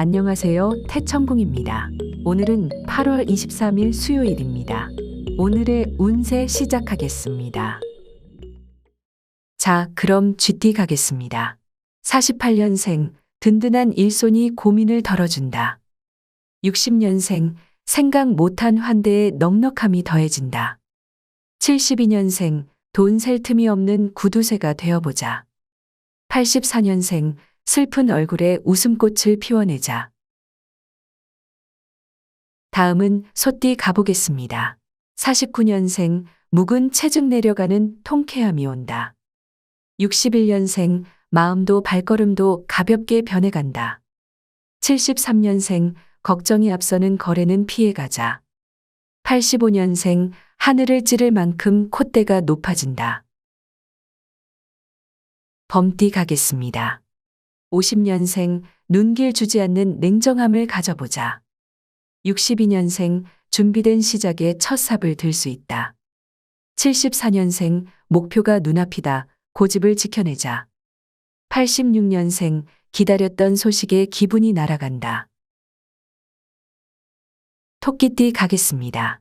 안녕하세요. 태천궁입니다. 오늘은 8월 23일 수요일입니다. 오늘의 운세 시작하겠습니다. 자, 그럼 GT 가겠습니다. 48년생, 든든한 일손이 고민을 덜어준다. 60년생, 생각 못한 환대에 넉넉함이 더해진다. 72년생, 돈 셀 틈이 없는 구두쇠가 되어보자. 84년생, 슬픈 얼굴에 웃음꽃을 피워내자. 다음은 소띠 가보겠습니다. 49년생, 묵은 체중 내려가는 통쾌함이 온다. 61년생, 마음도 발걸음도 가볍게 변해간다. 73년생, 걱정이 앞서는 거래는 피해가자. 85년생, 하늘을 찌를 만큼 콧대가 높아진다. 범띠 가겠습니다. 50년생, 눈길 주지 않는 냉정함을 가져보자. 62년생, 준비된 시작에 첫 삽을 들 수 있다. 74년생, 목표가 눈앞이다. 고집을 지켜내자. 86년생, 기다렸던 소식에 기분이 날아간다. 토끼띠 가겠습니다.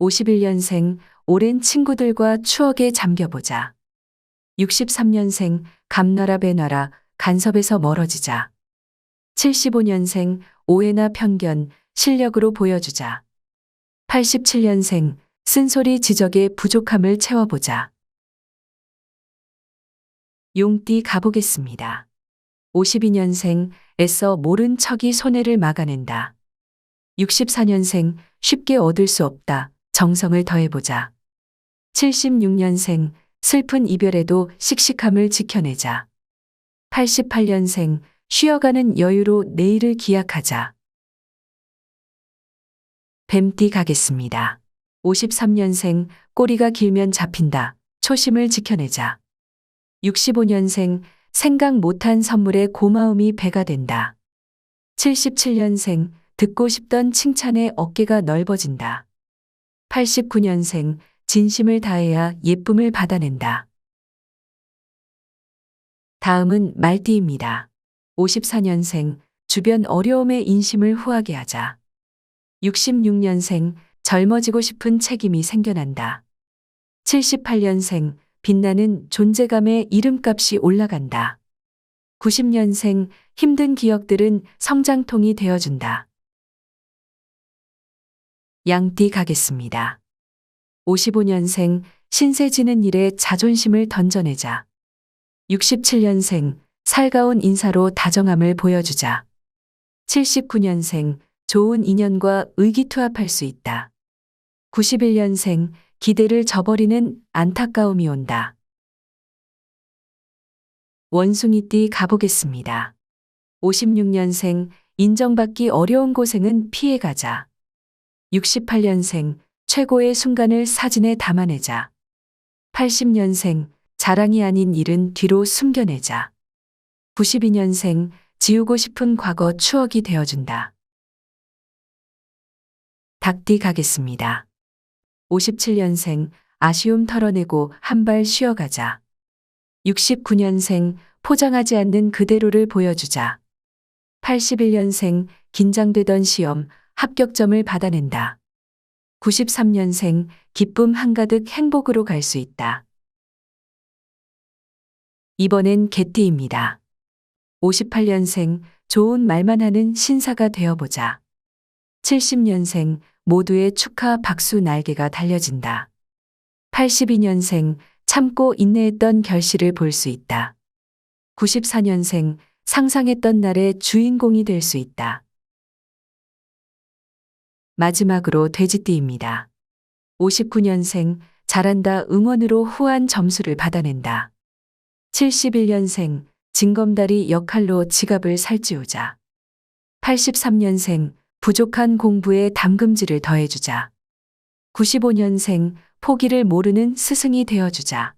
51년생, 오랜 친구들과 추억에 잠겨보자. 63년생, 감나라 배나라, 간섭에서 멀어지자. 75년생, 오해나 편견, 실력으로 보여주자. 87년생, 쓴소리 지적의 부족함을 채워보자. 용띠 가보겠습니다. 52년생, 애써 모른 척이 손해를 막아낸다. 64년생, 쉽게 얻을 수 없다. 정성을 더해보자. 76년생, 슬픈 이별에도 씩씩함을 지켜내자. 88년생, 쉬어가는 여유로 내일을 기약하자. 뱀띠 가겠습니다. 53년생, 꼬리가 길면 잡힌다. 초심을 지켜내자. 65년생, 생각 못한 선물에 고마움이 배가 된다. 77년생, 듣고 싶던 칭찬에 어깨가 넓어진다. 89년생, 진심을 다해야 예쁨을 받아낸다. 다음은 말띠입니다. 54년생, 주변 어려움에 인심을 후하게 하자. 66년생, 젊어지고 싶은 책임이 생겨난다. 78년생, 빛나는 존재감의 이름값이 올라간다. 90년생, 힘든 기억들은 성장통이 되어준다. 양띠 가겠습니다. 55년생, 신세 지는 일에 자존심을 던져내자. 67년생, 살가운 인사로 다정함을 보여주자. 79년생, 좋은 인연과 의기투합할 수 있다. 91년생, 기대를 저버리는 안타까움이 온다. 원숭이띠 가보겠습니다. 56년생, 인정받기 어려운 고생은 피해가자. 68년생, 최고의 순간을 사진에 담아내자. 80년생, 자랑이 아닌 일은 뒤로 숨겨내자. 92년생, 지우고 싶은 과거 추억이 되어준다. 닭띠 가겠습니다. 57년생, 아쉬움 털어내고 한 발 쉬어가자. 69년생, 포장하지 않는 그대로를 보여주자. 81년생, 긴장되던 시험, 합격점을 받아낸다. 93년생, 기쁨 한가득 행복으로 갈 수 있다. 이번엔 개띠입니다. 58년생, 좋은 말만 하는 신사가 되어보자. 70년생, 모두의 축하 박수 날개가 달려진다. 82년생, 참고 인내했던 결실을 볼 수 있다. 94년생, 상상했던 날의 주인공이 될 수 있다. 마지막으로 돼지띠입니다. 59년생, 잘한다 응원으로 후한 점수를 받아낸다. 71년생, 징검다리 역할로 지갑을 살찌우자. 83년생, 부족한 공부에 담금질을 더해주자. 95년생, 포기를 모르는 스승이 되어주자.